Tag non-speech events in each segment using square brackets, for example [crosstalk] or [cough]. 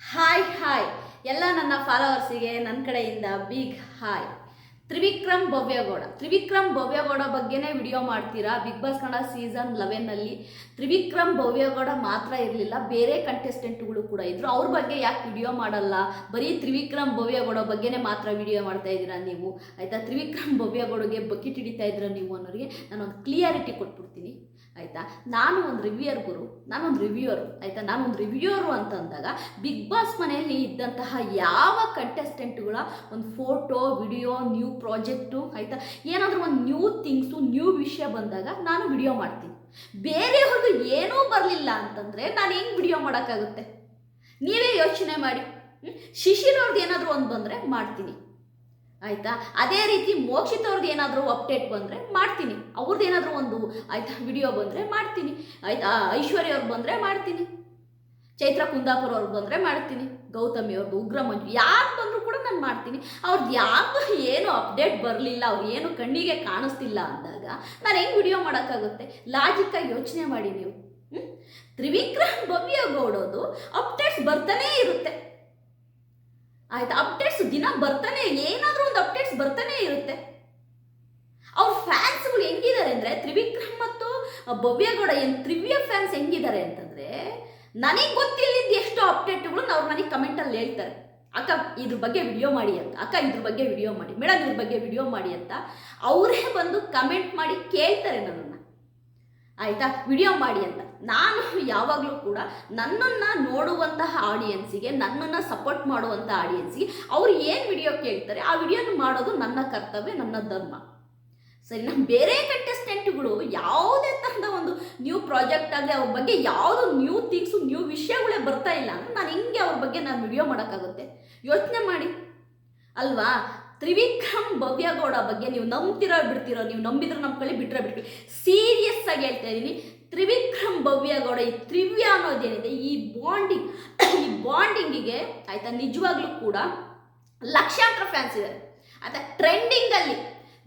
Hi hi ಎಲ್ಲ ನನ್ನ ಫಾಲೋವರ್ಸಿಗೆ ನನ್ನ ಕಡೆಯಿಂದ ಬಿಗ್ ಹಾಯ್ ತ್ರಿವಿಕ್ರಮ್ ಭವ್ಯಗೌಡ. ತ್ರಿವಿಕ್ರಮ್ ಭವ್ಯಗೌಡ ಬಗ್ಗೆನೇ ವಿಡಿಯೋ ಮಾಡ್ತೀರಾ? ಬಿಗ್ ಬಾಸ್ ಕನ್ನಡ ಸೀಸನ್ ಲೆವೆನ್ನಲ್ಲಿ ತ್ರಿವಿಕ್ರಮ್ ಭವ್ಯಗೌಡ ಮಾತ್ರ ಇರಲಿಲ್ಲ. ಬೇರೆ ಕಂಟೆಸ್ಟೆಂಟ್ಗಳು ಕೂಡ ಇದ್ರು. ಅವ್ರ ಬಗ್ಗೆ ಯಾಕೆ ವಿಡಿಯೋ ಮಾಡಲ್ಲ? ಬರೀ ತ್ರಿವಿಕ್ರಮ್ ಭವ್ಯಗೌಡ ಬಗ್ಗೆನೇ ಮಾತ್ರ ವಿಡಿಯೋ ಮಾಡ್ತಾ ಇದ್ದೀರಾ ನೀವು? ಆಯಿತಾ? ತ್ರಿವಿಕ್ರಮ್ ಭವ್ಯಗೌಡಗೆ ಬಕೆಟ್ ಹಿಡಿತಾ ಇದ್ದೀರಾ ನೀವು ಅನ್ನೋರಿಗೆ ನಾನೊಂದು ಕ್ಲಿಯಾರಿಟಿ ಕೊಟ್ಬಿಡ್ತೀನಿ. ಆಯಿತಾ? ನಾನು ಒಂದು ರಿವ್ಯೂಯರ್ ಗುರು ನಾನೊಂದು ರಿವ್ಯೂಯರು ಆಯಿತಾ? ನಾನೊಂದು ರಿವ್ಯೂಯರು ಅಂತಂದಾಗ ಬಿಗ್ ಬಾಸ್ ಮನೆಯಲ್ಲಿ ಇದ್ದಂತಹ ಯಾವ ಕಂಟೆಸ್ಟೆಂಟ್ಗಳ ಒಂದು ಫೋಟೋ ವಿಡಿಯೋ ನ್ಯೂ ಪ್ರಾಜೆಕ್ಟು ಆಯಿತಾ? ಏನಾದರೂ ಒಂದು ನ್ಯೂ ಥಿಂಗ್ಸು ನ್ಯೂ ವಿಷಯ ಬಂದಾಗ ನಾನು ವಿಡಿಯೋ ಮಾಡ್ತೀನಿ. ಬೇರೆಯವ್ರದ್ದು ಏನೂ ಬರಲಿಲ್ಲ ಅಂತಂದರೆ ನಾನು ಹೆಂಗೆ ವಿಡಿಯೋ ಮಾಡೋಕ್ಕಾಗುತ್ತೆ? ನೀವೇ ಯೋಚನೆ ಮಾಡಿ. ಶಿಶಿರವ್ರದ್ದು ಏನಾದರೂ ಒಂದು ಬಂದರೆ ಮಾಡ್ತೀನಿ. ಆಯಿತಾ? ಅದೇ ರೀತಿ ಮೋಕ್ಷಿತ್ ಅವ್ರದ್ದು ಏನಾದರೂ ಅಪ್ಡೇಟ್ ಬಂದರೆ ಮಾಡ್ತೀನಿ. ಅವ್ರದ್ದು ಏನಾದರೂ ಒಂದು, ಆಯಿತಾ ವಿಡಿಯೋ ಬಂದರೆ ಮಾಡ್ತೀನಿ. ಆಯಿತಾ? ಐಶ್ವರ್ಯ ಅವ್ರಿಗೆ ಬಂದರೆ ಮಾಡ್ತೀನಿ. ಚೈತ್ರ ಕುಂದಾಪುರ ಅವ್ರು ಬಂದರೆ ಮಾಡ್ತೀನಿ. ಗೌತಮಿ ಅವ್ರದ್ದು ಉಗ್ರ ಮಂಜು, ಯಾರು ಬಂದರೂ ಕೂಡ ನಾನು ಮಾಡ್ತೀನಿ. ಅವ್ರದ್ದು ಯಾವುದು ಏನು ಅಪ್ಡೇಟ್ ಬರಲಿಲ್ಲ, ಅವ್ರು ಏನು ಕಣ್ಣಿಗೆ ಕಾಣಿಸ್ತಿಲ್ಲ ಅಂದಾಗ ನಾನು ಹೆಂಗೆ ವಿಡಿಯೋ ಮಾಡೋಕ್ಕಾಗುತ್ತೆ? ಲಾಜಿಕ್ಕಾಗಿ ಯೋಚನೆ ಮಾಡಿ ನೀವು? ತ್ರಿವಿಕ್ರಮ್ ಭವ್ಯ ಗೌಡೋದು ಅಪ್ಡೇಟ್ಸ್ ಬರ್ತಾನೇ ಇರುತ್ತೆ. ಆಯ್ತಾ? ಅಪ್ಡೇಟ್ಸ್ ದಿನ ಬರ್ತಾನೆ, ಏನಾದರೂ ಒಂದು ಅಪ್ಡೇಟ್ಸ್ ಬರ್ತಾನೆ ಇರುತ್ತೆ. ಅವ್ರ ಫ್ಯಾನ್ಸ್ಗಳು ಹೆಂಗಿದ್ದಾರೆ ಅಂದರೆ, ತ್ರಿವಿಕ್ರಮ್ ಮತ್ತು ಭವ್ಯಗೌಡ ಏನು ತ್ರಿವ್ಯ ಫ್ಯಾನ್ಸ್ ಹೆಂಗಿದ್ದಾರೆ ಅಂತಂದರೆ, ನನಗೆ ಗೊತ್ತಿಲ್ಲದ ಎಷ್ಟು ಅಪ್ಡೇಟ್ಗಳು ಅವ್ರು ನನಗೆ ಕಮೆಂಟಲ್ಲಿ ಹೇಳ್ತಾರೆ. ಅಕ್ಕ, ಇದ್ರ ಬಗ್ಗೆ ವಿಡಿಯೋ ಮಾಡಿ ಅಂತ. ಅಕ್ಕ, ಇದ್ರ ಬಗ್ಗೆ ವಿಡಿಯೋ ಮಾಡಿ. ಮೇಡಮ್ ಇದ್ರ ಬಗ್ಗೆ ವಿಡಿಯೋ ಮಾಡಿ ಅಂತ. ಅವರೇ ಬಂದು ಕಮೆಂಟ್ ಮಾಡಿ ಕೇಳ್ತಾರೆ ನನ್ನನ್ನು. ಆಯಿತಾ? ವಿಡಿಯೋ ಮಾಡಿ ಅಂತ. ನಾನು ಯಾವಾಗಲೂ ಕೂಡ ನನ್ನನ್ನು ನೋಡುವಂತಹ ಆಡಿಯನ್ಸಿಗೆ ನನ್ನನ್ನು ಸಪೋರ್ಟ್ ಮಾಡುವಂಥ ಆಡಿಯನ್ಸಿಗೆ ಅವ್ರು ಏನು ವಿಡಿಯೋ ಕೇಳ್ತಾರೆ, ಆ ವಿಡಿಯೋನ ಮಾಡೋದು ನನ್ನ ಕರ್ತವ್ಯ, ನನ್ನ ಧರ್ಮ. ಸರಿ ನಮ್ಮ ಬೇರೆ ಕಂಟೆಸ್ಟೆಂಟ್ಗಳು ಯಾವುದೇ ಥರದ ಒಂದು ನ್ಯೂ ಪ್ರಾಜೆಕ್ಟ್ ಆಗಲಿ, ಅವ್ರ ಬಗ್ಗೆ ಯಾವುದು ನ್ಯೂ ಥಿಂಗ್ಸು ನ್ಯೂ ವಿಷಯಗಳೇ ಬರ್ತಾ ಇಲ್ಲ ಅಂದ್ರೆ ನಾನು ಹಿಂಗೆ ಅವ್ರ ಬಗ್ಗೆ ನಾನು ವಿಡಿಯೋ ಮಾಡೋಕ್ಕಾಗುತ್ತೆ? ಯೋಚನೆ ಮಾಡಿ. ಅಲ್ವಾ? ತ್ರಿವಿಕ್ರಮ್ ಭವ್ಯಗೌಡ ಬಗ್ಗೆ ನೀವು ನಂಬ್ತಿರೋ ಬಿಡ್ತಿರೋ, ನೀವು ನಂಬಿದ್ರೆ ನಂಬ್ಕೊಳ್ಳಿ ಬಿಟ್ಟರೆ ಬಿಟ್ಕೊಳ್ಳಿ ಸೀರಿಯಸ್ ಆಗಿ ಹೇಳ್ತಾ ಇದ್ದೀನಿ, ತ್ರಿವಿಕ್ರಮ್ ಭವ್ಯಗೌಡ ಈ ತ್ರಿವ್ಯ ಅನ್ನೋದೇನಿದೆ ಈ ಬಾಂಡಿಂಗ್ ಈ ಬಾಂಡಿಂಗಿಗೆ ಆಯ್ತಾ ನಿಜವಾಗ್ಲೂ ಕೂಡ ಲಕ್ಷಾಂತರ ಫ್ಯಾನ್ಸ್ ಇದೆ ಆಯ್ತಾ ಟ್ರೆಂಡಿಂಗಲ್ಲಿ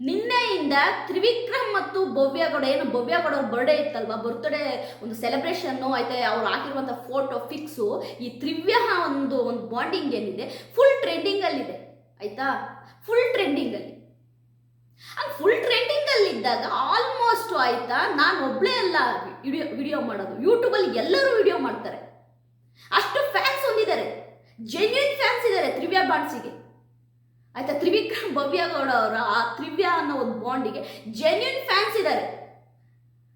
ನಿನ್ನೆಯಿಂದ ತ್ರಿವಿಕ್ರಮ್ ಮತ್ತು ಭವ್ಯಗೌಡ, ಏನು ಭವ್ಯಗೌಡ ಅವ್ರ ಬರ್ಡೇ ಇತ್ತಲ್ವಾ ಬರ್ತ್ಡೇ ಒಂದು ಸೆಲೆಬ್ರೇಷನ್ನು ಆಯ್ತಾ ಅವ್ರು ಹಾಕಿರುವಂಥ ಫೋಟೋ ಫಿಕ್ಸು ಈ ತ್ರಿವ್ಯ ಒಂದು ಒಂದು ಬಾಂಡಿಂಗ್ ಏನಿದೆ ಫುಲ್ ಟ್ರೆಂಡಿಂಗಲ್ಲಿದೆ ಆಯ್ತಾ? ಫುಲ್ ಟ್ರೆಂಡಿಂಗಲ್ಲಿ ಹಂಗೆ ಫುಲ್ ಟ್ರೆಂಡಿಂಗಲ್ಲಿ ಇದ್ದಾಗ ಆಲ್ಮೋಸ್ಟ್ ಆಯ್ತಾ? ನಾನು ಒಬ್ಬಳೇ ಅಲ್ಲ ವಿಡಿಯೋ ವಿಡಿಯೋ ಮಾಡೋದು. ಯೂಟ್ಯೂಬಲ್ಲಿ ಎಲ್ಲರೂ ವಿಡಿಯೋ ಮಾಡ್ತಾರೆ. ಅಷ್ಟು ಫ್ಯಾನ್ಸ್ ಹೊಂದಿದ್ದಾರೆ. ಜೆನ್ಯೂನ್ ಫ್ಯಾನ್ಸ್ ಇದ್ದಾರೆ ತ್ರಿವ್ಯ ಬಾಂಡ್ಸಿಗೆ ಆಯ್ತಾ? ತ್ರಿವಿಕ್ರಮ್ ಭವ್ಯಗೌಡ ಅವರ ಆ ತ್ರಿವ್ಯ ಅನ್ನೋ ಒಂದು ಬಾಂಡಿಗೆ ಜೆನ್ಯೂನ್ ಫ್ಯಾನ್ಸ್ ಇದ್ದಾರೆ.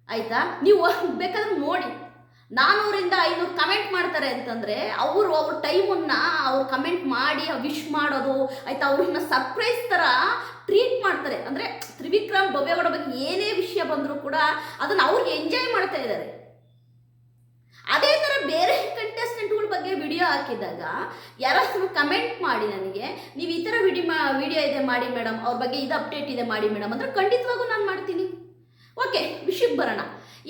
ಆಯ್ತಾ? ನೀವು [laughs] ಬೇಕಾದ್ರೆ ನೋಡಿ. ನಾನ್ನೂರಿಂದ ಐನೂರು ಕಮೆಂಟ್ ಮಾಡ್ತಾರೆ ಅಂತಂದರೆ ಅವರು ಅವ್ರ ಟೈಮನ್ನ ಅವ್ರು ಕಮೆಂಟ್ ಮಾಡಿ ವಿಶ್ ಮಾಡೋದು, ಆಯ್ತಾ, ಅವ್ರನ್ನ ಸರ್ಪ್ರೈಸ್ ಥರ ಟ್ರೀಟ್ ಮಾಡ್ತಾರೆ. ಅಂದರೆ ತ್ರಿವಿಕ್ರಮ್ ಭವ್ಯಗೌಡ ಬಗ್ಗೆ ಏನೇ ವಿಷಯ ಬಂದರೂ ಕೂಡ ಅದನ್ನು ಅವ್ರಿಗೆ ಎಂಜಾಯ್ ಮಾಡ್ತಾ ಇದ್ದಾರೆ ಅದೇ ಥರ ಬೇರೆ ಕಂಟೆಸ್ಟೆಂಟ್ಗಳ ಬಗ್ಗೆ ವಿಡಿಯೋ ಹಾಕಿದಾಗ ಯಾರಾದ್ರೂ ಕಮೆಂಟ್ ಮಾಡಿ ನನಗೆ, ನೀವು ಈ ಥರ ವಿಡಿ ಮಾ ವಿಡಿಯೋ ಇದೆ ಮಾಡಿ ಮೇಡಮ್ ಅವ್ರ ಬಗ್ಗೆ ಇದು ಅಪ್ಡೇಟ್ ಇದೆ ಮಾಡಿ ಮೇಡಮ್ ಅಂದರೆ ಖಂಡಿತವಾಗೂ ನಾನು ಮಾಡ್ತೀನಿ. ಓಕೆ ವಿಷಯಕ್ಕೆ ಬರೋಣ.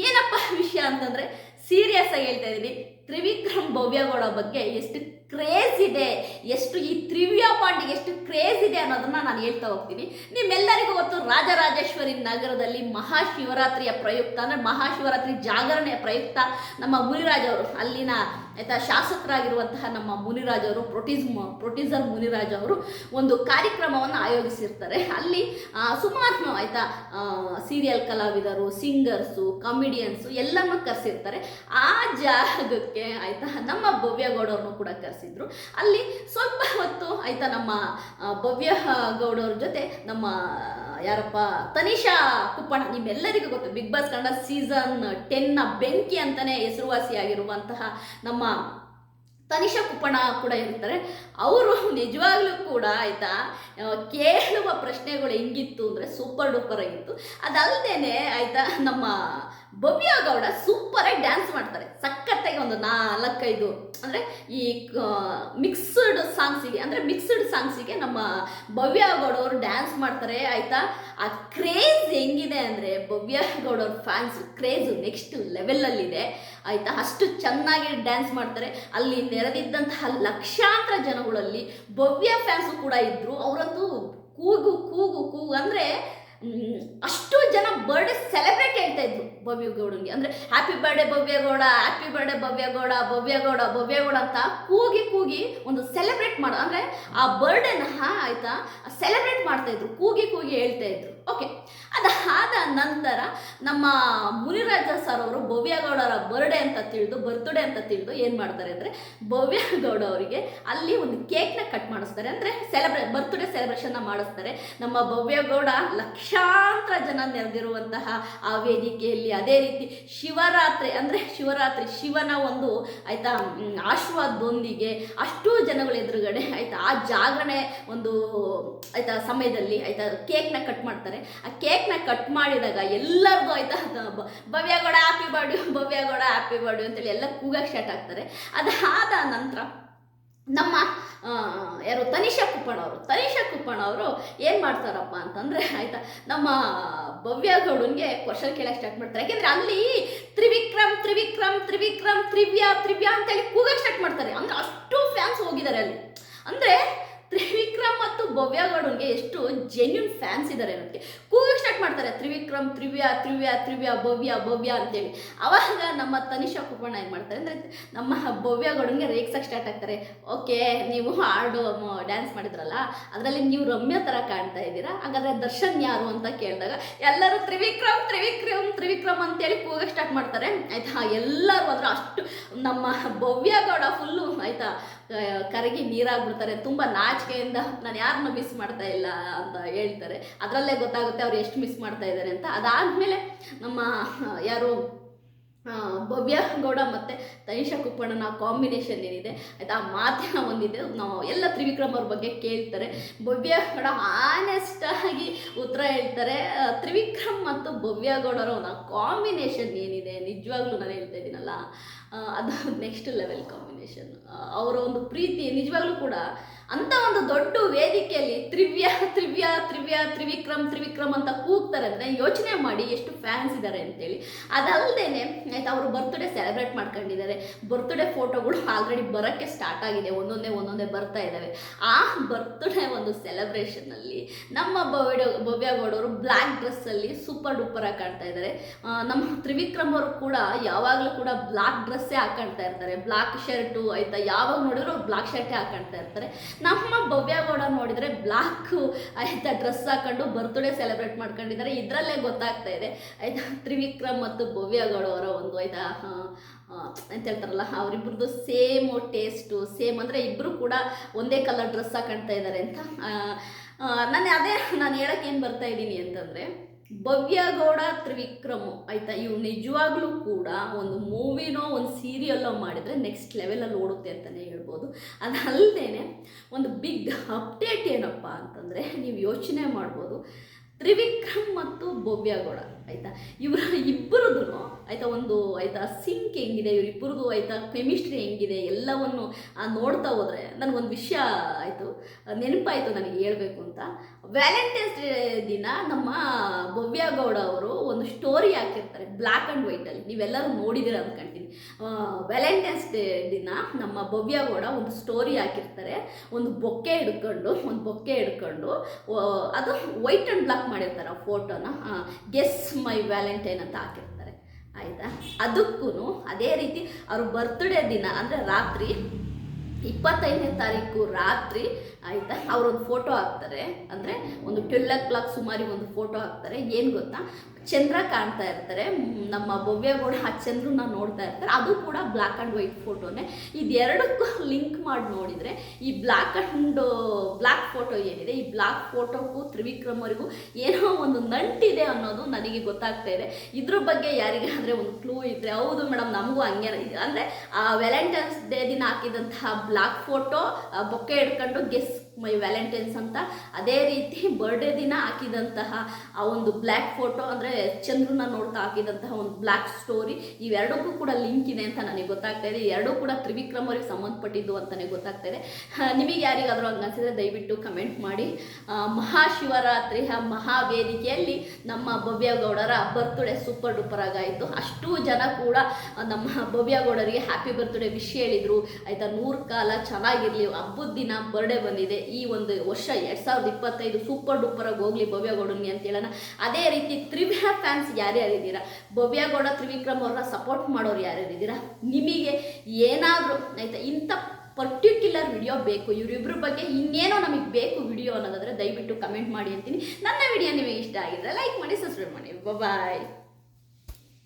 ಏನಪ್ಪ ವಿಷಯ ಅಂತಂದರೆ ಸೀರಿಯಸ್ ಆಗಿ ಹೇಳ್ತಾ ಇದ್ದೀನಿ ತ್ರಿವಿಕ್ರಮ್ ಭವ್ಯಗೌಡ ಬಗ್ಗೆ ಎಷ್ಟು ಕ್ರೇಜ್ ಇದೆ, ಎಷ್ಟು ಈ ತ್ರಿವ್ಯ ಪಾಂಡಿಗೆ ಎಷ್ಟು ಕ್ರೇಜ್ ಇದೆ ಅನ್ನೋದನ್ನ ನಾನು ಹೇಳ್ತಾ ಹೋಗ್ತೀನಿ. ನಿಮ್ಮೆಲ್ಲರಿಗೂ ಗೊತ್ತು, ರಾಜರಾಜೇಶ್ವರಿ ನಗರದಲ್ಲಿ ಮಹಾಶಿವರಾತ್ರಿಯ ಪ್ರಯುಕ್ತ, ಅಂದರೆ ಮಹಾಶಿವರಾತ್ರಿ ಜಾಗರಣೆಯ ಪ್ರಯುಕ್ತ ನಮ್ಮ ಮುನಿರಾಜ್ ಅವರು, ಅಲ್ಲಿನ ಆಯ್ತಾ? ಶಾಸಕರಾಗಿರುವಂತಹ ನಮ್ಮ ಮುನಿರಾಜ್ ಅವರು ಪ್ರೊಟಿಸ್ಮ್ ಪ್ರೊಟೀಸರ್ ಮುನಿರಾಜ್ ಅವರು ಒಂದು ಕಾರ್ಯಕ್ರಮವನ್ನು ಆಯೋಜಿಸಿರ್ತಾರೆ. ಅಲ್ಲಿ ಸುಮಾರು ಆಯ್ತಾ ಸೀರಿಯಲ್ ಕಲಾವಿದರು ಸಿಂಗರ್ಸು ಕಾಮಿಡಿಯನ್ಸು ಎಲ್ಲರನ್ನೂ ಕರೆಸಿರ್ತಾರೆ. ಆ ಜಾಗಕ್ಕೆ, ಆಯಿತಾ, ನಮ್ಮ ಭವ್ಯಗೌಡವ್ರನ್ನು ಕೂಡ ಕರೆಸಿದ್ರು. ಅಲ್ಲಿ ಸ್ವಲ್ಪ ಹೊತ್ತು, ಆಯಿತಾ, ನಮ್ಮ ಭವ್ಯ ಗೌಡವ್ರ ಜೊತೆ ನಮ್ಮ ಯಾರಪ್ಪ? ತನಿಷಾ ಕುಪ್ಪಣ ನಿಮ್ಮೆಲ್ಲರಿಗೂ ಗೊತ್ತು ಬಿಗ್ ಬಾಸ್ ಕನ್ನಡ ಸೀಸನ್ ಟೆನ್ನ ಬೆಂಕಿ ಅಂತಾನೆ ಹೆಸರುವಾಸಿಯಾಗಿರುವಂತಹ ನಮ್ಮ ತನಿಷಾ ಕುಪ್ಪಣ ಕೂಡ ಇರ್ತಾರೆ. ಅವರು ನಿಜವಾಗ್ಲೂ ಕೂಡ ಆಯ್ತಾ ಕೇಳುವ ಪ್ರಶ್ನೆಗಳು ಹೆಂಗಿತ್ತು ಅಂದರೆ ಸೂಪರ್ ಡೂಪರ್ ಆಗಿತ್ತು. ಅದಲ್ಲದೆ ಆಯ್ತಾ, ನಮ್ಮ ಭವ್ಯ ಗೌಡ ಸೂಪರಾಗಿ ನಾಲ್ಕೈದು ಅಂದರೆ ಈ ಮಿಕ್ಸ್ಡ್ ಸಾಂಗ್ಸಿಗೆ ಅಂದರೆ ಮಿಕ್ಸ್ಡ್ ಸಾಂಗ್ಸಿಗೆ ನಮ್ಮ ಭವ್ಯ ಗೌಡವರು ಡ್ಯಾನ್ಸ್ ಮಾಡ್ತಾರೆ, ಆಯಿತಾ? ಆ ಕ್ರೇಜ್ ಹೆಂಗಿದೆ ಅಂದರೆ ಭವ್ಯ ಗೌಡವ್ರ ಫ್ಯಾನ್ಸ್ ಕ್ರೇಜು ನೆಕ್ಸ್ಟ್ ಲೆವೆಲಲ್ಲಿದೆ ಆಯಿತಾ? ಅಷ್ಟು ಚೆನ್ನಾಗಿ ಡ್ಯಾನ್ಸ್ ಮಾಡ್ತಾರೆ. ಅಲ್ಲಿ ನೆರೆದಿದ್ದಂತಹ ಲಕ್ಷಾಂತರ ಜನಗಳಲ್ಲಿ ಭವ್ಯ ಫ್ಯಾನ್ಸು ಕೂಡ ಇದ್ದರು ಅವರಂತೂ ಕೂಗು ಕೂಗು ಕೂಗು, ಅಂದರೆ ಅಷ್ಟು ಜನ ಬರ್ಡೇ ಸೆಲೆಬ್ರೇಟ್ ಹೇಳ್ತಾ ಇದ್ರು ಭವ್ಯಗೌಡನಿಗೆ ಅಂದರೆ happy birthday Bhavya Gowda happy birthday Bhavya Gowda Bhavya Gowda Bhavya Gowda ಅಂತ ಕೂಗಿ ಕೂಗಿ ಒಂದು ಸೆಲೆಬ್ರೇಟ್ ಮಾಡೋ, ಅಂದರೆ ಆ ಬರ್ಡೇನ ಆಯ್ತಾ? ಸೆಲೆಬ್ರೇಟ್ ಮಾಡ್ತಾ ಇದ್ರು, ಕೂಗಿ ಕೂಗಿ ಹೇಳ್ತಾ ಇದ್ರು. ಓಕೆ ಅದಾದ ನಂತರ ನಮ್ಮ ಮುನಿರಾಜ ಸರ್ ಅವರು ಭವ್ಯಗೌಡರ ಬರ್ಡೇ ಅಂತ ತಿಳಿದು ಬರ್ತ್ಡೇ ಅಂತ ತಿಳಿದು ಏನು ಮಾಡ್ತಾರೆ ಅಂದರೆ ಭವ್ಯಗೌಡ ಅವರಿಗೆ ಅಲ್ಲಿ ಒಂದು ಕೇಕ್ನ ಕಟ್ ಮಾಡಿಸ್ತಾರೆ. ಅಂದರೆ ಸೆಲೆಬ್ರೇ ಬರ್ತ್ಡೇ ಸೆಲೆಬ್ರೇಷನ್ನ ಮಾಡಿಸ್ತಾರೆ. ನಮ್ಮ ಭವ್ಯಗೌಡ ಲಕ್ಷಾಂತರ ಜನ ನೆರೆದಿರುವಂತಹ ಆ ವೇದಿಕೆಯಲ್ಲಿ ಅದೇ ರೀತಿ ಶಿವರಾತ್ರಿ ಅಂದರೆ ಶಿವರಾತ್ರಿ ಶಿವನ ಒಂದು ಆಯಿತಾ ಆಶೀರ್ವಾದದೊಂದಿಗೆ ಅಷ್ಟು ಜನಗಳು ಎದುರುಗಡೆ ಆಯಿತಾ, ಆ ಜಾಗರಣೆ ಒಂದು ಆಯಿತಾ ಸಮಯದಲ್ಲಿ ಆಯಿತಾ ಕೇಕ್ನ ಕಟ್ ಮಾಡ್ತಾರೆ. ಆ ಕೇಕ್ನ ಕಟ್ ಮಾಡಿದಾಗ ಎಲ್ಲರಿಗೂ ಆಯಿತಾ Bhavya Bhavya Gowda happy birthday Bhavya Gowda happy birthday ಅಂತೇಳಿ ಎಲ್ಲ ಕೂಗಕ್ಕೆ ಸ್ಟಾರ್ಟ್ ಆಗ್ತಾರೆ. ಅದಾದ ನಂತರ ನಮ್ಮ ಯಾರು ತನಿಷಾ ಕುಪ್ಪಣ್ಣ ಅವರು. ತನಿಷಾ ಕುಪ್ಪಣ್ಣ ಅವರು ಏನು ಮಾಡ್ತಾರಪ್ಪ ಅಂತಂದರೆ ಆಯಿತಾ, ನಮ್ಮ ಭವ್ಯ ಗೌಡನ್ಗೆ ಕ್ವಶನ್ ಕೇಳಕ್ಕೆ ಸ್ಟಾರ್ಟ್ ಮಾಡ್ತಾರೆ. ಯಾಕೆಂದರೆ ಅಲ್ಲಿ ತ್ರಿವಿಕ್ರಮ್ ತ್ರಿವಿಕ್ರಮ್ ತ್ರಿವಿಕ್ರಮ್, ತ್ರಿವ್ಯ, ತ್ರಿವ್ಯಾ ಅಂತೇಳಿ ಕೂಗಕ್ಕೆ ಸ್ಟಾರ್ಟ್ ಮಾಡ್ತಾರೆ. ಅಂದರೆ ಅಷ್ಟು ಫ್ಯಾನ್ಸ್ ಹೋಗಿದ್ದಾರೆ ಅಲ್ಲಿ. ಅಂದರೆ ತ್ರಿವಿಕ್ರಮ್ ಗೌಡನ್ಗೆ ಎಷ್ಟು ಜೆನ್ಯೂನ್ ಫ್ಯಾನ್ಸ್ ಇದ್ದಾರೆ ನನಗೆ ಕೂಗಕ್ಕೆ ಸ್ಟಾರ್ಟ್ ಮಾಡ್ತಾರೆ, ತ್ರಿವಿಕ್ರಮ್, ತ್ರಿವ್ಯ ತ್ರಿವ್ಯ ತ್ರಿವ್ಯ, ಭವ್ಯ ಭವ್ಯ ಅಂತೇಳಿ. ಅವಾಗ ನಮ್ಮ ತನಿಷಾ ಕುಪ್ಪಣ್ಣ ಏನು ಮಾಡ್ತಾರೆ ಅಂದರೆ, ನಮ್ಮ ಭವ್ಯ ಗೌಡನ್ಗೆ ರೇಗ್ಸಕ್ಕೆ ಸ್ಟಾರ್ಟ್ ಆಗ್ತಾರೆ. ಓಕೆ, ನೀವು ಹಾಡು ಡ್ಯಾನ್ಸ್ ಮಾಡಿದ್ರಲ್ಲ, ಅದರಲ್ಲಿ ನೀವು ರಮ್ಯ ಥರ ಕಾಣ್ತಾ ಇದ್ದೀರಾ? ಹಾಗಾದ್ರೆ ದರ್ಶನ್ ಯಾರು ಅಂತ ಕೇಳಿದಾಗ, ಎಲ್ಲರೂ ತ್ರಿವಿಕ್ರಮ್ ತ್ರಿವಿಕ್ರಮ್ ತ್ರಿವಿಕ್ರಮ್ ಅಂತೇಳಿ ಕೂಗಕ್ಕೆ ಸ್ಟಾರ್ಟ್ ಮಾಡ್ತಾರೆ. ಆಯ್ತಾ? ಎಲ್ಲರೂ ಅಂದ್ರೆ ಅಷ್ಟು ನಮ್ಮ ಭವ್ಯಗೌಡ ಫುಲ್ಲು ಆಯ್ತಾ? ಕರಗಿ ನೀರಾಗ್ಬಿಡ್ತಾರೆ, ತುಂಬ ನಾಚಿಕೆಯಿಂದ ನಾನು ಯಾರನ್ನ ಮಿಸ್ ಮಾಡ್ತಾ ಇಲ್ಲ ಅಂತ ಹೇಳ್ತಾರೆ. ಅದರಲ್ಲೇ ಗೊತ್ತಾಗುತ್ತೆ ಅವ್ರು ಎಷ್ಟು ಮಿಸ್ ಮಾಡ್ತಾ ಇದ್ದಾರೆ ಅಂತ. ಅದಾದಮೇಲೆ ನಮ್ಮ ಯಾರು ಭವ್ಯ ಗೌಡ ಮತ್ತು ತನಿಷಾ ಕುಪ್ಪಣ್ಣನ ಕಾಂಬಿನೇಷನ್ ಏನಿದೆ, ಆಯ್ತಾ? ಆ ಮಾತಿನ ಒಂದಿದೆ. ನಾವು ಎಲ್ಲ ತ್ರಿವಿಕ್ರಮ್ ಅವ್ರ ಬಗ್ಗೆ ಕೇಳ್ತಾರೆ. ಭವ್ಯ ಗೌಡ ಆನೆಸ್ಟಾಗಿ ಉತ್ತರ ಹೇಳ್ತಾರೆ. ತ್ರಿವಿಕ್ರಮ್ ಮತ್ತು ಭವ್ಯ ಗೌಡರ ಒಂದು ಕಾಂಬಿನೇಷನ್ ಏನಿದೆ? ನಿಜವಾಗ್ಲೂ ನಾನು ಹೇಳ್ತಾ ಇದ್ದೀನಲ್ಲ ಅದು ನೆಕ್ಸ್ಟ್ ಲೆವೆಲ್ ಕಾಂಬಿನೇಷನ್ ಅವರ ಒಂದು ಪ್ರೀತಿ ನಿಜವಾಗ್ಲೂ ಕೂಡ ಅಂತ ಒಂದು ದೊಡ್ಡ ವೇದಿಕೆಯಲ್ಲಿ ತ್ರಿವ್ಯ ತ್ರಿವ್ಯ ತ್ರಿವ್ಯ, ತ್ರಿವಿಕ್ರಮ್ ತ್ರಿವಿಕ್ರಮ್ ಅಂತ ಕೂಗ್ತಾರೆ. ಅಂದ್ರೆ ಯೋಚನೆ ಮಾಡಿ ಎಷ್ಟು ಫ್ಯಾನ್ಸ್ ಇದ್ದಾರೆ ಅಂತೇಳಿ. ಅದಲ್ಲದೆ ಆಯ್ತಾ ಅವರು ಬರ್ತ್ಡೇ ಸೆಲೆಬ್ರೇಟ್ ಮಾಡ್ಕೊಂಡಿದ್ದಾರೆ. ಬರ್ತ್ಡೇ ಫೋಟೋಗಳು ಆಲ್ರೆಡಿ ಬರೋಕ್ಕೆ ಸ್ಟಾರ್ಟ್ ಆಗಿದೆ. ಒಂದೊಂದೇ ಒಂದೊಂದೇ ಬರ್ತಾ ಇದ್ದಾವೆ ಆ ಬರ್ತ್ಡೇ ಒಂದು ಸೆಲೆಬ್ರೇಷನಲ್ಲಿ ನಮ್ಮ ಭವ್ಯ ಬ್ಲಾಕ್ ಬ್ಲ್ಯಾಕ್ ಡ್ರೆಸ್ಸಲ್ಲಿ ಸೂಪರ್ ಡೂಪರಾಗಿ ಕಾಣ್ತಾ ಇದ್ದಾರೆ ನಮ್ಮ ತ್ರಿವಿಕ್ರಮ್ ಅವರು ಕೂಡ ಯಾವಾಗಲೂ ಕೂಡ ಬ್ಲಾಕ್ ಡ್ರೆಸ್ಸೇ ಹಾಕೊಳ್ತಾ ಇರ್ತಾರೆ. ಬ್ಲಾಕ್ ಶರ್ಟು ಆಯ್ತಾ, ಯಾವಾಗ ನೋಡಿದ್ರು ಬ್ಲಾಕ್ ಶರ್ಟೇ ಹಾಕೊಳ್ತಾ ಇರ್ತಾರೆ. ನಮ್ಮ ಭವ್ಯಗೌಡ ನೋಡಿದರೆ ಬ್ಲಾಕ್, ಆಯ್ತಾ, ಡ್ರೆಸ್ ಹಾಕೊಂಡು ಬರ್ತ್ಡೇ ಸೆಲೆಬ್ರೇಟ್ ಮಾಡ್ಕೊಂಡಿದ್ದಾರೆ. ಇದರಲ್ಲೇ ಗೊತ್ತಾಗ್ತಾ ಇದೆ. ಆಯ್ತಾ, ತ್ರಿವಿಕ್ರಮ್ ಮತ್ತು ಭವ್ಯಗೌಡ ಅವರ ಒಂದು, ಆಯ್ತಾ ಅಂತ ಹೇಳ್ತಾರಲ್ಲ ಅವರಿಬ್ಬರದ್ದು ಸೇಮ್ ಟೇಸ್ಟು ಸೇಮ್ ಅಂದರೆ ಇಬ್ಬರು ಕೂಡ ಒಂದೇ ಕಲರ್ ಡ್ರೆಸ್ ಹಾಕೊಳ್ತಾ ಇದ್ದಾರೆ ಅಂತ. ನಾನು ಅದೇ, ನಾನು ಹೇಳಕ್ಕೆ ಏನು ಬರ್ತಾ ಇದ್ದೀನಿ ಅಂತಂದರೆ ಭವ್ಯಗೌಡ ತ್ರಿವಿಕ್ರಮ್, ಆಯ್ತಾ? ಇವು ನಿಜವಾಗ್ಲೂ ಕೂಡ ಒಂದು ಮೂವಿನೋ, ಒಂದು ಸೀರಿಯಲ್ಲೋ ಮಾಡಿದರೆ ನೆಕ್ಸ್ಟ್ ಲೆವೆಲಲ್ಲಿ ಓಡುತ್ತೆ ಅಂತಲೇ ಹೇಳ್ಬೋದು. ಅದಲ್ಲದೆ ಒಂದು ಬಿಗ್ ಅಪ್ಡೇಟ್ ಏನಪ್ಪ ಅಂತಂದರೆ ನೀವು ಯೋಚನೆ ಮಾಡ್ಬೋದು. ತ್ರಿವಿಕ್ರಮ್ ಮತ್ತು ಭವ್ಯಗೌಡ. ಆಯಿತಾ? ಇವರ ಇಬ್ಬರದ್ದು ಆಯಿತಾ ಒಂದು ಆಯಿತಾ ಸಿಂಕ್ ಹೆಂಗಿದೆ ಇವರಿಬ್ಬರದು ಆಯ್ತಾ ಕೆಮಿಸ್ಟ್ರಿ ಹೆಂಗಿದೆ, ಎಲ್ಲವನ್ನು ನೋಡ್ತಾ ಹೋದ್ರೆ ನನಗೊಂದು ವಿಷಯ ಆಯಿತು ನೆನಪಾಯಿತು ನನಗೆ ಹೇಳಬೇಕು ಅಂತ. ವ್ಯಾಲೆಂಟೈನ್ಸ್ ಡೇ ದಿನ ನಮ್ಮ ಭವ್ಯಗೌಡ ಅವರು ಒಂದು ಸ್ಟೋರಿ ಹಾಕಿರ್ತಾರೆ ಬ್ಲ್ಯಾಕ್ ಆ್ಯಂಡ್ ವೈಟಲ್ಲಿ ನೀವೆಲ್ಲರೂ ನೋಡಿದಿರ ಅಂದ್ಕೊಂತೀನಿ ವ್ಯಾಲೆಂಟೈನ್ಸ್ ಡೇ ದಿನ ನಮ್ಮ ಭವ್ಯಗೌಡ ಒಂದು ಸ್ಟೋರಿ ಹಾಕಿರ್ತಾರೆ. ಒಂದು ಬೊಕ್ಕೆ ಹಿಡ್ಕೊಂಡು, ಒಂದು ಬೊಕ್ಕೆ ಹಿಡ್ಕೊಂಡು ಅದು ವೈಟ್ ಆ್ಯಂಡ್ ಬ್ಲ್ಯಾಕ್ ಮಾಡಿರ್ತಾರೆ ಆ ಫೋಟೋನ ಗೆಸ್ ಮೈ ವ್ಯಾಲೆಂಟೈನ್ ಅಂತ ಹಾಕಿರ್ತಾರೆ. ಆಯಿತಾ? ಅದಕ್ಕೂ ಅದೇ ರೀತಿ ಅವ್ರ ಬರ್ತ್ಡೇ ದಿನ, ಅಂದರೆ ರಾತ್ರಿ ಇಪ್ಪತ್ತೈದನೇ ತಾರೀಕು ರಾತ್ರಿ, ಆಯಿತಾ? ಅವರೊಂದು ಫೋಟೋ ಹಾಕ್ತಾರೆ. ಅಂದರೆ ಒಂದು ಟ್ವೆಲ್ ಓ ಕ್ಲಾಕ್ ಸುಮಾರಿಗೆ ಒಂದು ಫೋಟೋ ಹಾಕ್ತಾರೆ. ಏನು ಗೊತ್ತಾ? ಚಂದ್ರ ಕಾಣ್ತಾ ಇರ್ತಾರೆ. ನಮ್ಮ ಭವ್ಯಗೌಡ ಆ ಚಂದ್ರನ ನೋಡ್ತಾ ಇರ್ತಾರೆ. ಅದು ಕೂಡ ಬ್ಲ್ಯಾಕ್ ಆ್ಯಂಡ್ ವೈಟ್ ಫೋಟೋನೇ ಇದೆರಡಕ್ಕೂ ಲಿಂಕ್ ಮಾಡಿ ನೋಡಿದರೆ ಈ ಬ್ಲ್ಯಾಕ್ ಆ್ಯಂಡ್ ಬ್ಲ್ಯಾಕ್ ಫೋಟೋ ಏನಿದೆ, ಈ ಬ್ಲ್ಯಾಕ್ ಫೋಟೋಕ್ಕೂ ತ್ರಿವಿಕ್ರಮರಿಗೂ ಏನೋ ಒಂದು ನಂಟಿದೆ ಅನ್ನೋದು ನನಗೆ ಗೊತ್ತಾಗ್ತಾ ಇದೆ. ಇದ್ರ ಬಗ್ಗೆ ಯಾರಿಗಾದರೆ ಒಂದು ಕ್ಲೂ ಇದ್ದರೆ ಹೌದು ಮೇಡಮ್ ನಮಗೂ ಹಂಗೆ ಅಂದರೆ ಆ ವ್ಯಾಲೆಂಟೈನ್ಸ್ ಡೇ ದಿನ ಹಾಕಿದಂತಹ ಬ್ಲ್ಯಾಕ್ ಫೋಟೋ ಬೊಕ್ಕೆ ಹಿಡ್ಕೊಂಡು ಗೆಸ್ ಮೈ ವ್ಯಾಲೆಂಟೈನ್ಸ್ ಅಂತ ಅದೇ ರೀತಿ ಬರ್ಡೇ ದಿನ ಹಾಕಿದಂತಹ ಆ ಒಂದು ಬ್ಲ್ಯಾಕ್ ಫೋಟೋ ಅಂದರೆ ಚಂದ್ರನ ನೋಡ್ತಾ ಹಾಕಿದಂತಹ ಒಂದು ಬ್ಲ್ಯಾಕ್ ಸ್ಟೋರಿ ಇವೆರಡಕ್ಕೂ ಕೂಡ ಲಿಂಕ್ ಇದೆ ಅಂತ ನನಗೆ ಗೊತ್ತಾಗ್ತಾ ಇದೆ. ಎರಡೂ ಕೂಡ ತ್ರಿವಿಕ್ರಮ್ ಅವರಿಗೆ ಸಂಬಂಧಪಟ್ಟಿದ್ದು ಅಂತಲೇ ಗೊತ್ತಾಗ್ತಾ ಇದೆ. ನಿಮಗೆ ಯಾರಿಗಾದರೂ ಹಂಗೆ ಅನಿಸಿದ್ರೆ ದಯವಿಟ್ಟು ಕಮೆಂಟ್ ಮಾಡಿ. ಮಹಾಶಿವರಾತ್ರಿ ಮಹಾಶಿವರಾತ್ರಿಯ ಮಹಾವೇದಿಕೆಯಲ್ಲಿ ನಮ್ಮ ಭವ್ಯಗೌಡರ ಬರ್ತ್ಡೇ ಸೂಪರ್ ಡೂಪರ್ ಆಗಾಯಿತು. ಅಷ್ಟು ಜನ ಕೂಡ ನಮ್ಮ ಭವ್ಯಗೌಡರಿಗೆ ಹ್ಯಾಪಿ ಬರ್ತ್ಡೇ ವಿಶ್ ಹೇಳಿದರು. ಆಯಿತಾ, ನೂರು ಕಾಲ ಚೆನ್ನಾಗಿರಲಿ, ಹಬ್ಬದ ದಿನ ಬರ್ಡೇ ಬಂದಿದೆ. ಈ ಒಂದು ವರ್ಷ ಎರಡು ಸಾವಿರದ ಇಪ್ಪತ್ತೈದು ಸೂಪರ್ ಡೂಪರಾಗಿ ಹೋಗ್ಲಿ ಭವ್ಯಗೌಡನ್ಗೆ ಅಂತ ಹೇಳೋಣ. ಅದೇ ರೀತಿ ತ್ರಿವಿಹ ಫ್ಯಾನ್ಸ್ ಯಾರ್ಯಾರಿದ್ದೀರಾ ಭವ್ಯಗೌಡ ತ್ರಿವಿಕ್ರಮ್ ಅವ್ರನ್ನ ಸಪೋರ್ಟ್ ಮಾಡೋರು ಯಾರ್ಯಾರಿದ್ದೀರಾ ನಿಮಗೆ ಏನಾದರೂ ಆಯಿತಾ, ಇಂಥ ಪರ್ಟಿಕ್ಯುಲರ್ ವಿಡಿಯೋ ಬೇಕು ಇವರಿಬ್ಬರ ಬಗ್ಗೆ ಇನ್ನೇನೋ ನಮಗೆ ಬೇಕು ವಿಡಿಯೋ ಅನ್ನೋದಾದರೆ ದಯವಿಟ್ಟು ಕಮೆಂಟ್ ಮಾಡಿ ಅಂತೀನಿ. ನನ್ನ ವಿಡಿಯೋ ನಿಮಗೆ ಇಷ್ಟ ಆಗಿದ್ರೆ ಲೈಕ್ ಮಾಡಿ ಸಬ್ಸ್ಕ್ರೈಬ್ ಮಾಡಿ. ಬಾಯ್